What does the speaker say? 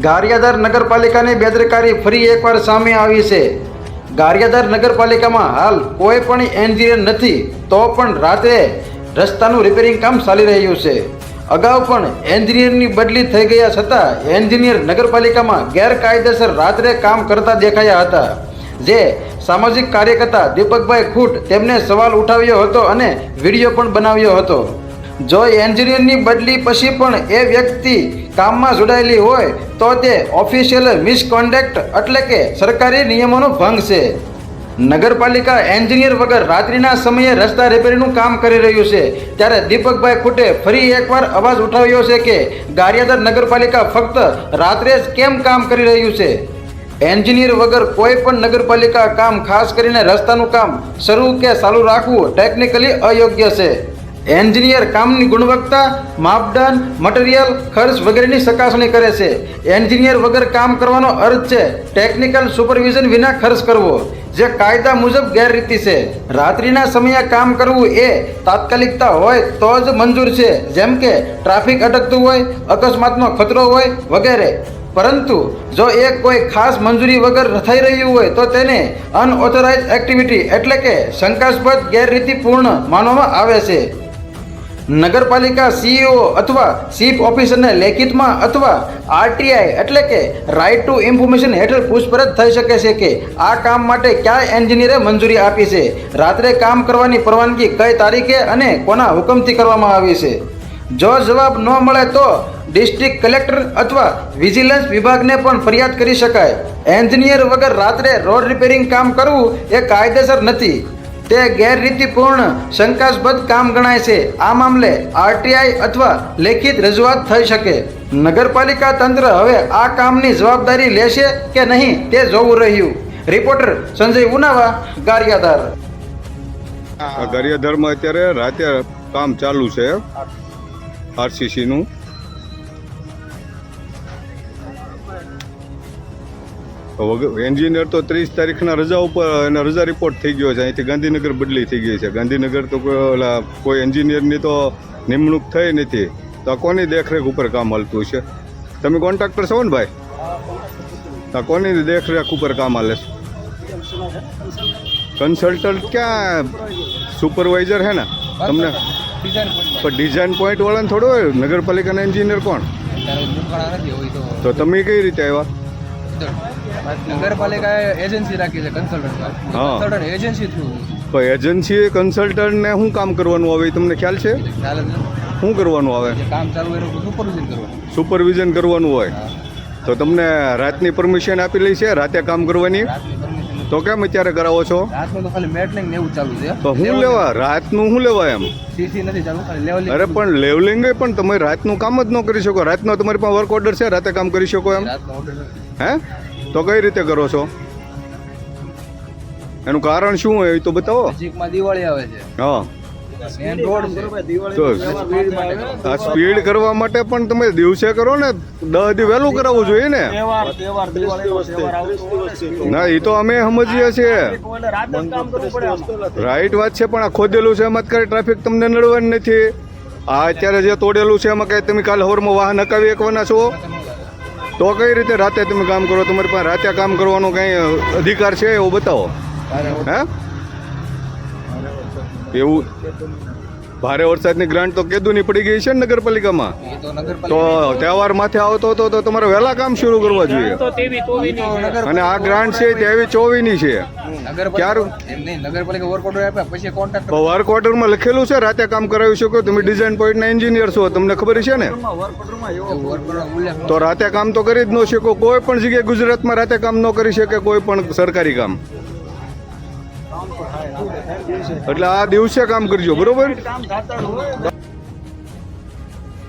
ગારિયાધાર નગરપાલિકાની બેદરકારી ફરી એકવાર સામે આવી છે. ગારિયાધાર નગરપાલિકામાં હાલ કોઈ પણ એન્જિનિયર નથી, તો પણ રાત્રે રસ્તાનું રિપેરિંગ કામ ચાલી રહ્યું છે. અગાઉ પણ એન્જિનિયરની બદલી થઈ ગયા છતાં એન્જિનિયર નગરપાલિકામાં ગેરકાયદેસર રાત્રે કામ કરતા દેખાયા હતા. જે સામાજિક કાર્યકર્તા દીપકભાઈ ખૂટ તેમને સવાલ ઉઠાવ્યો હતો અને વીડિયો પણ બનાવ્યો હતો. જો એન્જિનિયરની બદલી પછી પણ એ વ્યક્તિ કામમાં જોડાયેલી હોય, તો તે ઓફિશિયલ મિસકોન્ડક્ટ એટલે કે સરકારી નિયમોનો ભંગ છે. નગરપાલિકા એન્જિનિયર વગર રાત્રિના સમયે રસ્તા રિપેરિંગનું કામ કરી રહ્યું છે. ત્યારે દીપકભાઈ ખૂટે ફરી એકવાર અવાજ ઉઠાવ્યો છે કે ગારિયાદર નગરપાલિકા ફક્ત રાત્રે જ કેમ કામ કરી રહ્યું છે? એન્જિનિયર વગર કોઈ પણ નગરપાલિકા કામ ખાસ કરીને રસ્તાનું કામ શરૂ કે ચાલુ રાખવું ટેકનિકલી અયોગ્ય છે. એન્જિનિયર કામની ગુણવત્તા, માપદંડ, મટીરિયલ, ખર્ચ વગેરેની ચકાસણી કરે છે. એન્જિનિયર વગર કામ કરવાનો અર્થ છે, ટેકનિકલ સુપરવિઝન વિના ખર્ચ કરવો, જે કાયદા મુજબ ગેરરીતિ છે. રાત્રિના સમયે કામ કરવું એ તાત્કાલિકતા હોય તો જ મંજૂર છે, જેમ કે ટ્રાફિક અટકતું હોય, અકસ્માતનો ખતરો હોય વગેરે. પરંતુ જો એ કોઈ ખાસ મંજૂરી વગર થઈ રહ્યું હોય તો તેને અનઓથોરાઇઝ એક્ટિવિટી એટલે કે શંકાસ્પદ ગેરરીતિપૂર્ણ માનવામાં આવે છે. નગરપાલિકા સીઈઓ અથવા ચીફ ઓફિસરને લેખિતમાં અથવા આરટીઆઈ એટલે કે રાઇટ ટુ ઇન્ફોર્મેશન હેઠળ પૂછપરછ થઈ શકે છે કે આ કામ માટે કયા એન્જિનિયરે મંજૂરી આપી છે? રાત્રે કામ કરવાની પરવાનગી કઈ તારીખે અને કોના હુકમથી કરવામાં આવી છે? જો જવાબ ન મળે તો ડિસ્ટ્રિક્ટ કલેક્ટર અથવા વિજિલન્સ વિભાગને પણ ફરિયાદ કરી શકાય. એન્જિનિયર વગર રાત્રે રોડ રિપેરિંગ કામ કરવું એ કાયદેસર નથી. તે ગેરરીતિપૂર્ણ શંકાસ્પદ કામ ગણાય છે. આ મામલે આરટીઆઈ અથવા લેખિત રજૂઆત થઈ શકે. નગરપાલિકા તંત્ર હવે આ કામની જવાબદારી લેશે કે નહીં તે જોવું રહ્યું. રિપોર્ટર સંજય ઉનાવા ગારિયાધાર. આ ગારિયાધારમાં અત્યારે રાતે કામ ચાલુ છે. આરસીસી એન્જિનિયર તો ત્રીસ તારીખના રજા ઉપર એના રજા રિપોર્ટ થઈ ગયો છે. અહીંથી ગાંધીનગર બદલી થઈ ગઈ છે. ગાંધીનગર તો કોઈ ઓલા કોઈ એન્જિનિયરની તો નિમણૂક થઈ નથી. તો આ કોની દેખરેખ ઉપર કામ હાલતું છે તમે કોન્ટ્રાક્ટર છો ને ભાઈ? આ કોની દેખરેખ ઉપર કામ હાલે છે? કન્સલ્ટન્ટ ક્યાં સુપરવાઇઝર હે ને? તમને? પણ ડિઝાઇન પોઈન્ટ વાળાને થોડો હોય? નગરપાલિકાના એન્જિનિયર કોણ? તો તમે કઈ રીતે આવ્યા? નગરપાલિકાએ એજન્સી રાખી છે કન્સલ્ટન્ટ ને કન્સલ્ટન્ટ એજન્સી થ્રુ તો એજન્સીએ કન્સલ્ટન્ટને શું કામ કરવાનું આવે તમને ખ્યાલ છે? શું કરવાનું આવે? કામ ચાલુ એનું સુપરવિઝન કરવાનું. સુપરવિઝન કરવાનું હોય. તો તમને રાતની પરમિશન આપી લઈ છે રાતે કામ કરવાની? તો કેમ અત્યારે કરાવો છો? રાતનું તો ખાલી મેટલિંગ ને એવું ચાલુ છે. તો શું લેવા? રાતનું શું લેવા એમ? સીસી નથી ચાલુ ખાલી લેવલિંગ અરે પણ લેવલિંગ પણ તમે રાતનું કામ જ ન કરી શકો. રાતનો તમારી પાસે વર્ક ઓર્ડર છે રાતે કામ કરી શકો એમ? રાતનો ઓર્ડર હે? તો કઈ રીતે કરો છો? એનું કારણ શું હોય એ તો બતાવો. નજીકમાં દિવાળી આવે છે. હા. આ સ્પીડ કરવા માટે પણ તમે દિવસે કરો ને દસ દી વહેલું કરાવવું જોઈએ ને. ના એ તો અમે સમજીએ છીએ. રાઈટ વાત છે પણ આ ખોદેલું છે એમાં કઈ ટ્રાફિક તમને નડવાની નથી. આ અત્યારે જે તોડેલું છે એમાં કઈ તમે કાલ હવારમાં વાહન હકાવી એકવાના છો? તો કઈ રીતે રાતે તમે કામ કરો? તમારી પાસે રાતે કામ કરવાનો કઈ અધિકાર છે એવું બતાવો. હે? એવું? ભારે વરસાદની ગ્રાન્ટ તો કેદુની પડી ગઈ છે નગરપાલિકામાં? તો તો તહેવાર માથે આવતો હતો તો તમારે વહેલા કામ શરૂ કરવા જોઈએ. અને આ ગ્રાન્ટ છે તે એવી ચોવીની છે. નગરપાલિકા વર્ક ઓર્ડર આપ્યા પછી કોન્ટ્રાક્ટ વર્ક ઓર્ડરમાં લખેલું છે રાતે કામ કરાવી શકો તમે ડિઝાઇન પોઈન્ટના એન્જિનિયર છો તમને ખબર છે ને? તો રાતે કામ તો કરી જ ન શકો કોઈ પણ જગ્યાએ ગુજરાતમાં રાતે કામ ન કરી શકે કોઈ પણ સરકારી કામ. એટલે આ દિવસે કામ કરજો બરોબર?